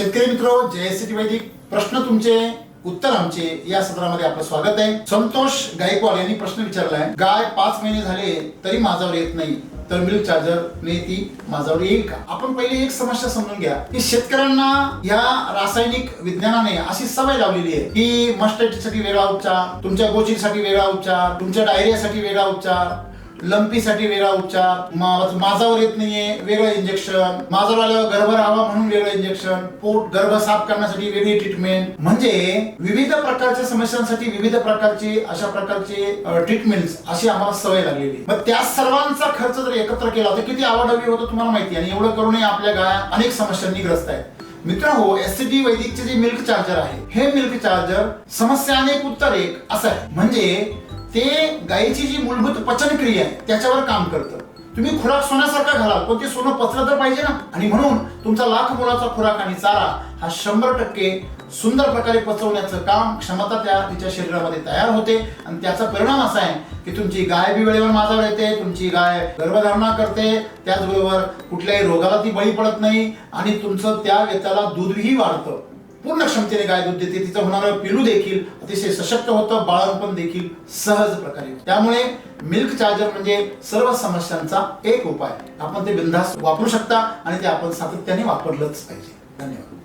शेतकरी मित्र जयसिटी वैदिक प्रश्न तुमचे उत्तर आमचे या सत्रामध्ये आपलं स्वागत आहे. संतोष गायकवाड यांनी प्रश्न विचारलाय गाय पाच महिने झाले तरी माझ्यावर येत नाही तर मिल्क चार्जर ने ती माझ्यावर येईल का? आपण पहिले एक समस्या समजून घ्या. की शेतकऱ्यांना या रासायनिक विज्ञानाने अशी सवय लावलेली आहे की मस्टडीसाठी वेगळा उपचार तुमच्या गोचीसाठी वेगळा उपचार तुमच्या डायरियासाठी वेगळा उपचार लंपीसाठी वेगळा उपचार माझावर येत नाहीये वेगळं इंजेक्शन माझावर आल्यावर गर्भ राहावा म्हणून वेगळं इंजेक्शन पोट गर्भ साफ करण्यासाठी वेगळी ट्रीटमेंट म्हणजे विविध प्रकारच्या समस्यांसाठी विविध प्रकारची अशा प्रकारचे ट्रीटमेंट्स अशी आम्हाला सवय लागलेली मग त्या सर्वांचा खर्च जर एकत्र केला तर किती आवडवी होतं तुम्हाला माहिती आहे. आणि एवढं करूनही आपल्या गाया अनेक समस्यांनी ग्रस्त आहेत. मित्रांनो हो, एससीटी वैदिकचे जे मिल्क चार्जर आहे हे मिल्क चार्जर समस्या अनेक उत्तर एक असं आहे. म्हणजे ते गायीची जी मूलभूत पचनक्रिया आहे त्याच्यावर काम करतं. तुम्ही खुराक सोन्यासारखा घालाल पण ते सोनं पचलं तर पाहिजे ना? आणि म्हणून तुमचा लाख मुलाचा खुराक आणि चारा हा शंभर टक्के सुंदर प्रकारे पचवण्याचं काम क्षमता त्या तिच्या शरीरामध्ये तयार होते. आणि त्याचा परिणाम असा आहे की तुमची गाय बी वेळेवर माझ्यावर येते तुमची गाय गर्भधारणा करते त्याचबरोबर कुठल्याही रोगाला ती बळी पडत नाही आणि तुमचं त्या व्यताला दूधही वाढतं. पूर्ण क्षमतेने गाय दूध देते. तिचं होणारं पिलू देखील अतिशय सशक्त होतं. बाळणपण देखील सहज प्रकारे. त्यामुळे मिल्क चार्जर म्हणजे सर्व समस्यांचा एक उपाय. आपण ते बिंदास वापरू शकता आणि ते आपण सातत्याने वापरलंच पाहिजे. धन्यवाद.